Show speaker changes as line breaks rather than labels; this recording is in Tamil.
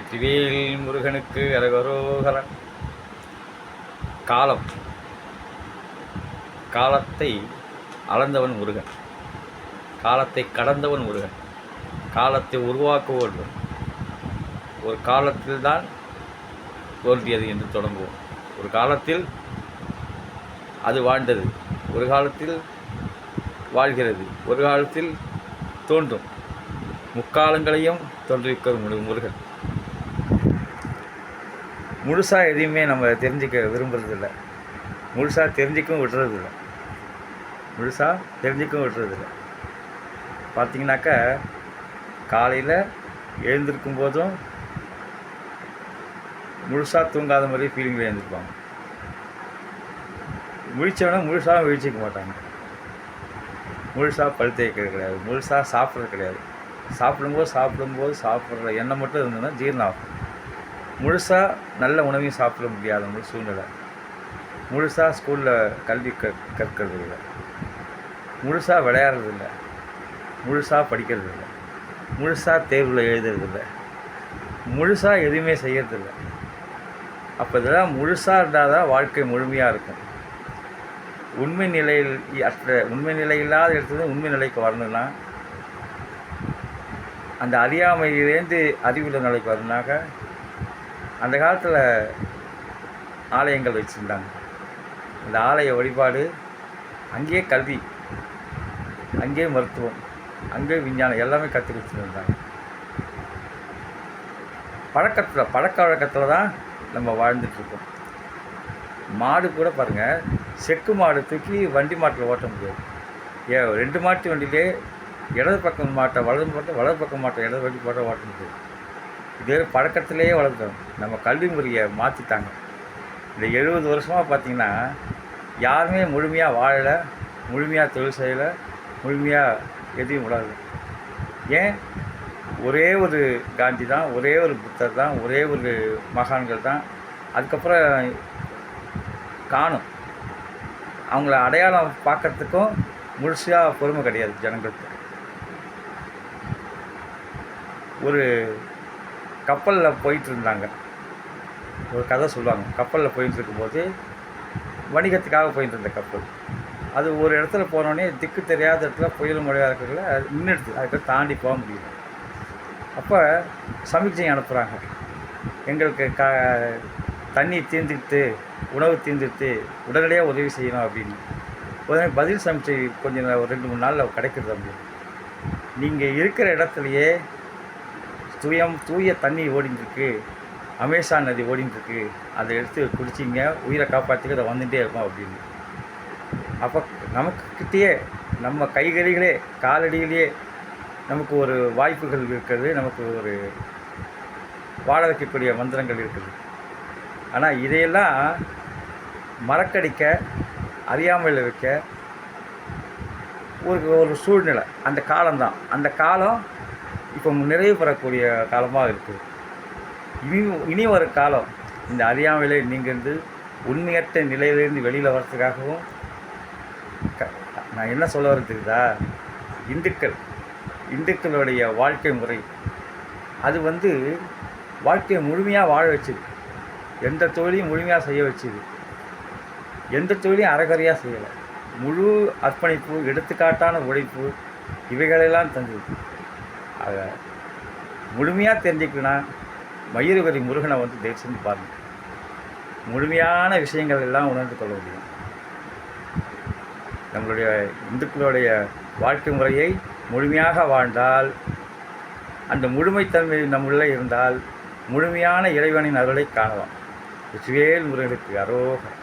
வெற்றிவேல் முருகனுக்கு அரகரோகரன் காலம். காலத்தை அளந்தவன் முருகன். காலத்தை கடந்தவன் முருகன். காலத்தை உருவாக்குவோன் ஒரு காலத்தில் தான் தோன்றியது என்று தொடங்குவோம். ஒரு காலத்தில் அது வாழ்ந்தது. ஒரு காலத்தில் வாழ்கிறது. ஒரு காலத்தில் தோன்றும். முக்காலங்களையும் தோன்றிருக்கிற முருகன். முழுசாக எதையுமே நம்ம தெரிஞ்சுக்க விரும்புறதில்லை. முழுசாக தெரிஞ்சிக்கவும் விடுறதில்ல முழுசாக தெரிஞ்சிக்கவும் விடுறதில்ல பார்த்தீங்கன்னாக்கா காலையில் எழுந்திருக்கும் போதும் முழுசாக தூங்காத மாதிரி ஃபீலிங்கில் எழுந்திருப்பாங்க. முழிச்சவனா முழுசாக விழிச்சிக்க மாட்டாங்க. முழுசாக பல் தேய்க்கிறது கிடையாது. முழுசாக சாப்பிட்றது கிடையாது. சாப்பிடும்போது சாப்பிடும்போது சாப்பிட்ற எண்ணம் மட்டும் இருந்ததுன்னா ஜீரணம் ஆகும். முழுசாக நல்ல உணவையும் சாப்பிட முடியாத ஒரு சூழ்நிலை. முழுசாக ஸ்கூலில் கல்வி க கற்கிறது இல்லை. முழுசாக விளையாடுறது இல்லை. முழுசாக படிக்கிறது இல்லை. முழுசாக தேர்வில் எழுதுறது இல்லை. முழுசாக எதுவுமே செய்யறதில்லை அப்போ இதெல்லாம் முழுசாக இருந்தால் தான் வாழ்க்கை முழுமையாக இருக்கும். உண்மை நிலையில் அற்ற உண்மை நிலை இல்லாத இடத்துல உண்மை நிலைக்கு வரணும்னா அந்த அறியாமையிலேருந்து அறிவுள்ள நிலைக்கு வரணுனாக்க அந்த காலத்தில் ஆலயங்கள் வச்சுருந்தாங்க. அந்த ஆலய வழிபாடு அங்கேயே கல்வி அங்கேயே மருத்துவம் அங்கேயே விஞ்ஞானம் எல்லாமே கற்றுக் கொடுத்துருந்தாங்க. பழக்கத்தில் பழக்க வழக்கத்தில் தான் நம்ம வாழ்ந்துட்டுருக்கோம் மாடு கூட பாருங்கள் செக்கு மாடு தூக்கி வண்டி மாட்டில் ஓட்ட முடியாது. ஏ ரெண்டு மாட்டு வண்டியிலே இடது பக்கம் மாட்டை வலது மாட்டை வலது பக்கம் மாட்டை இடது வண்டி போட்ட ஓட்ட முடியாது. இதே பழக்கத்திலேயே வளர்த்தோம் நம்ம கல்வி முறையை மாற்றிட்டாங்க இந்த எழுபது வருஷமாக பார்த்தீங்கன்னா யாருமே முழுமையாக வாழலை முழுமையாக தொழில் செய்யலை முழுமையாக எதையும் விடாது ஏன்? ஒரே ஒரு காந்தி தான் ஒரே ஒரு புத்தர் தான் ஒரே ஒரு மகான்கள் தான். அதுக்கப்புறம் காணும். அவங்கள அடையாளம் பார்க்கறதுக்கும் முழுசாக பொறுமை கிடையாது ஜனங்களுக்கு. ஒரு கப்பலில் போயிட்டு இருந்தாங்க ஒரு கதை சொல்லுவாங்க. கப்பலில் போயிட்டு இருக்கும்போது வணிகத்துக்காக போயிட்டு இருந்த கப்பல். அது ஒரு இடத்துல போனோடனே திக்கு தெரியாத இடத்துல புயல் மழையாக இருக்கிறதுல அது நின்றுடுது. அதுக்கு தாண்டி போக முடியல. அப்போ சமிக்ஜை அனுப்புகிறாங்க எங்களுக்கு க தண்ணி தீர்ந்துட்டு உணவு தீர்ந்துட்டு உடனடியாக உதவி செய்யணும் அப்படின்னு. உடனே பதில் சமிச்சை கொஞ்சம் ஒரு ரெண்டு மூணு நாளில் கிடைக்கிறது அப்படின்னு. நீங்கள் இருக்கிற இடத்துலையே தூயம் தூய தண்ணி ஓடிட்டுருக்கு அமேசான் நதி ஓடிட்டுருக்கு அதை எடுத்து குடிச்சிங்க உயிரை காப்பாற்றிக்க அதை வந்துகிட்டே இருக்கும் அப்படின்னு. அப்போ நமக்கிட்டேயே நம்ம கைகளிலே காலடியிலேயே நமக்கு ஒரு வாய்ப்புகள் இருக்கிறது நமக்கு ஒரு வாழ வைக்கக்கூடிய மந்திரங்கள் இருக்குது. ஆனால் இதையெல்லாம் மறக்கடிக்க அறியாமையில் வைக்க ஒரு ஒரு சூழ்நிலை அந்த காலம்தான். அந்த காலம் இப்போ நிறைவு பெறக்கூடிய காலமாக இருக்குது இனி இனி ஒரு காலம் இந்த அறியாமையிலே நீங்கிருந்து உண்மையற்ற நிலையிலிருந்து வெளியில் வர்றதுக்காகவும் நான் என்ன சொல்ல வரேன் இந்துக்கள் இந்துக்களுடைய வாழ்க்கை முறை அது வந்து வாழ்க்கையை முழுமையாக வாழ வச்சுது. எந்த தொழிலையும் முழுமையாக செய்ய வச்சுது. எந்த தொழிலையும் அறகுறையாக செய்யலை. முழு அர்ப்பணிப்பு எடுத்துக்காட்டான உழைப்பு இவைகளெல்லாம் தந்தது. அதை முழுமையாக தெரிஞ்சுக்கணும்னா மயூரவரி முருகனை வந்து தரிசனம் பாருங்கள் முழுமையான விஷயங்கள் எல்லாம் உணர்ந்து கொள்ள முடியும். நம்மளுடைய இந்துக்களுடைய வாழ்க்கை முறையை முழுமையாக வாழ்ந்தால் அந்த முழுமைத்தன்மை நம்முள்ளே இருந்தால் முழுமையான இறைவனின் அருளை காணலாம். வெற்றிவேல் முருகனுக்கு அரோகம்